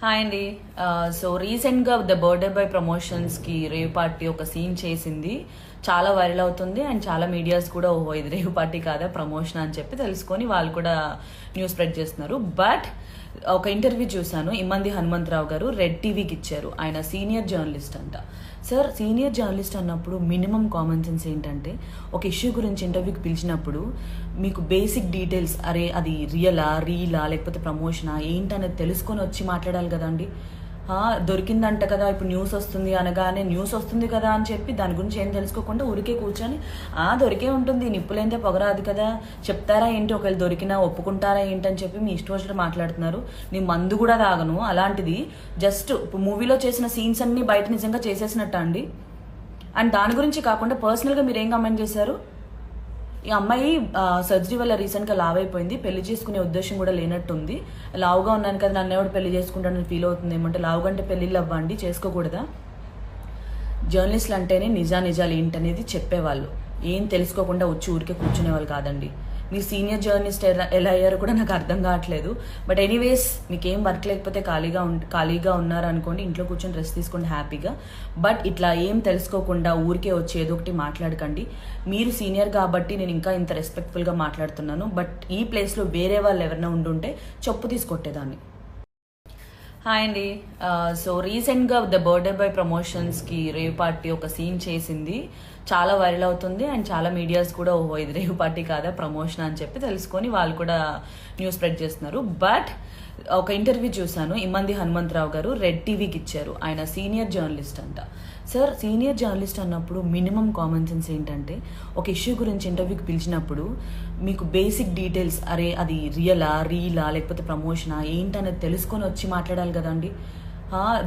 Hi అండి. So రీసెంట్గా the birthday by ప్రమోషన్స్కి రేవ్ పార్టీ ఒక సీన్ చేసింది. చాలా వైరల్ అవుతుంది అండ్ చాలా మీడియాస్ కూడా ఓహో ఇది రేవ్ పార్టీ కాదా? ప్రమోషన్ అని చెప్పి తెలుసుకొని వాళ్ళు కూడా న్యూస్ స్ప్రెడ్ చేస్తున్నారు. బట్ ఒక ఇంటర్వ్యూ చూశాను ఇమ్మంది హనుమంతరావు గారు రెడ్ టీవీకి ఇచ్చారు. ఆయన సీనియర్ జర్నలిస్ట్ అంట. సార్ సీనియర్ జర్నలిస్ట్ అన్నప్పుడు మినిమం కామన్ సెన్స్ ఏంటంటే ఒక ఇష్యూ గురించి ఇంటర్వ్యూకి పిలిచినప్పుడు మీకు బేసిక్ డీటెయిల్స్ అరే అది రియలా రీలా లేకపోతే ప్రమోషనా ఏంటనేది తెలుసుకొని వచ్చి మాట్లాడాలి కదండి. దొరికిందంట కదా ఇప్పుడు న్యూస్ వస్తుంది అనగానే న్యూస్ వస్తుంది కదా అని చెప్పి దాని గురించి ఏం తెలుసుకోకుండా ఊరికే కూర్చొని ఆ దొరికే ఉంటుంది నిప్పులైతే పొగరాదు కదా చెప్తారా ఏంటి? ఒకవేళ దొరికినా ఒప్పుకుంటారా ఏంటి? అని చెప్పి మీ ఇష్టం వచ్చినట్టు మాట్లాడుతున్నారు. నేను మందు కూడా తాగను అలాంటిది. జస్ట్ ఇప్పుడు మూవీలో చేసిన సీన్స్ అన్ని బయట నిజంగా చేసేసినట్ట అండి? అండ్ దాని గురించి కాకుండా పర్సనల్గా మీరు ఏం కమెంట్ చేశారు? ఈ అమ్మాయి సర్జరీ వల్ల రీసెంట్గా లావ్ అయిపోయింది. పెళ్ళి చేసుకునే ఉద్దేశం కూడా లేనట్టుంది. లావుగా ఉన్నాను కదా నన్ను ఎవడు పెళ్ళి చేసుకుంటానని ఫీల్ అవుతుంది ఏమంటే లావుగా అంటే పెళ్ళిళ్ళు అవ్వండి చేసుకోకూడదా? జర్నలిస్టులు అంటేనే నిజా నిజాలు ఏంటనేది చెప్పేవాళ్ళు. ఏం తెలుసుకోకుండా వచ్చి ఊరికే కూర్చునేవాళ్ళు కాదండి. మీ సీనియర్ జర్నలిస్ట్ ఎలా ఎలా అయ్యారో కూడా నాకు అర్థం కావట్లేదు. బట్ ఎనీవేస్ మీకు ఏం వర్క్ లేకపోతే ఖాళీగా ఉం ఖాళీగా ఉన్నారనుకోండి ఇంట్లో కూర్చొని రెస్ట్ తీసుకోండి హ్యాపీగా. బట్ ఇట్లా ఏం తెలుసుకోకుండా ఊరికే వచ్చి ఏదో ఒకటి మాట్లాడకండి. మీరు సీనియర్ కాబట్టి నేను ఇంకా ఇంత రెస్పెక్ట్ఫుల్గా మాట్లాడుతున్నాను. బట్ ఈ ప్లేస్లో వేరే వాళ్ళు ఎవరైనా ఉండుంటే చెప్పు తీసుకొట్టేదాన్ని హాయ్ అండి సో రీసెంట్గా ద బర్త్డే బై ప్రమోషన్స్కి రేవ్ పార్టీ ఒక సీన్ చేసింది. చాలా వైరల్ అవుతుంది అండ్ చాలా మీడియాస్ కూడా ఓహో ఇది రేవ్ పార్టీ కాదా? ప్రమోషన్ అని చెప్పి తెలుసుకొని వాళ్ళు కూడా న్యూస్ స్ప్రెడ్ చేస్తున్నారు. బట్ ఒక ఇంటర్వ్యూ చూశాను. ఇమ్మంది హనుమంతరావు గారు రెడ్ టీవీకి ఇచ్చారు. ఆయన సీనియర్ జర్నలిస్ట్ అంట. సార్ సీనియర్ జర్నలిస్ట్ అన్నప్పుడు మినిమం కామన్ సెన్స్ ఏంటంటే ఒక ఇష్యూ గురించి ఇంటర్వ్యూకి పిలిచినప్పుడు మీకు బేసిక్ డీటెయిల్స్ అరే అది రియలా రీలా లేకపోతే ప్రమోషనా ఏంటనేది తెలుసుకొని వచ్చి మాట్లాడాలి కదండి.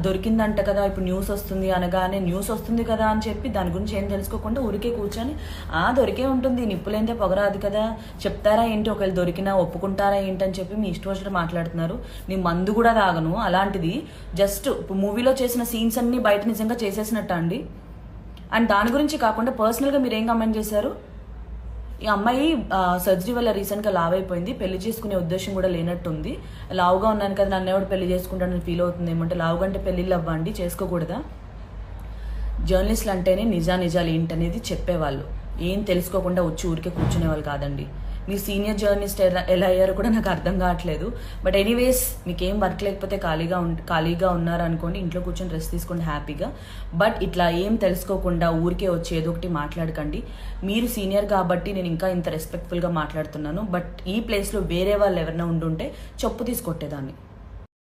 దొరికిందంట కదా ఇప్పుడు న్యూస్ వస్తుంది అనగానే న్యూస్ వస్తుంది కదా అని చెప్పి దాని గురించి ఏం తెలుసుకోకుండా ఊరికే కూర్చొని ఆ దొరికే ఉంటుంది నిప్పులైతే పొగరాదు కదా చెప్తారా ఏంటి ఒకవేళ దొరికినా ఒప్పుకుంటారా ఏంటి అని చెప్పి మీ ఇష్టం వచ్చినట్టు మాట్లాడుతున్నారు. నేను మందు కూడా తాగను అలాంటిది జస్ట్ ఇప్పుడు మూవీలో చేసిన సీన్స్ అన్ని బయట నిజంగా చేసేసినట్ట అండి? అండ్ దాని గురించి కాకుండా పర్సనల్గా మీరు ఏం కమెంట్ చేశారు? ఈ అమ్మాయి సర్జరీ వల్ల రీసెంట్గా లావ్ అయిపోయింది. పెళ్ళి చేసుకునే ఉద్దేశం కూడా లేనట్టుంది. లావుగా ఉన్నాను కదా నన్ను ఎవడు పెళ్ళి చేసుకుంటానని ఫీల్ అవుతుంది. ఏమంటే లావుగా అంటే పెళ్ళిళ్ళు అవ్వండి చేసుకోకూడదా? జర్నలిస్టులు అంటేనే నిజా నిజాలు ఏంటనేది చెప్పేవాళ్ళు. ఏం తెలుసుకోకుండా వచ్చి ఊరికే కూర్చునేవాళ్ళు కాదండి. మీ సీనియర్ జర్నలిస్ట్ ఎలా ఎలా అయ్యారో కూడా నాకు అర్థం కావట్లేదు. బట్ ఎనీవేస్ మీకు ఏం వర్క్ లేకపోతే ఖాళీగా ఉం ఖాళీగా ఉన్నారనుకోండి ఇంట్లో కూర్చొని రెస్ట్ తీసుకోండి హ్యాపీగా. బట్ ఇట్లా ఏం తెలుసుకోకుండా ఊరికే వచ్చి ఏదో ఒకటి మాట్లాడకండి. మీరు సీనియర్ కాబట్టి నేను ఇంకా ఇంత రెస్పెక్ట్ఫుల్గా మాట్లాడుతున్నాను. బట్ ఈ ప్లేస్లో వేరే వాళ్ళు ఎవరైనా ఉండుంటే చెప్పు తీసుకొట్టేదాన్ని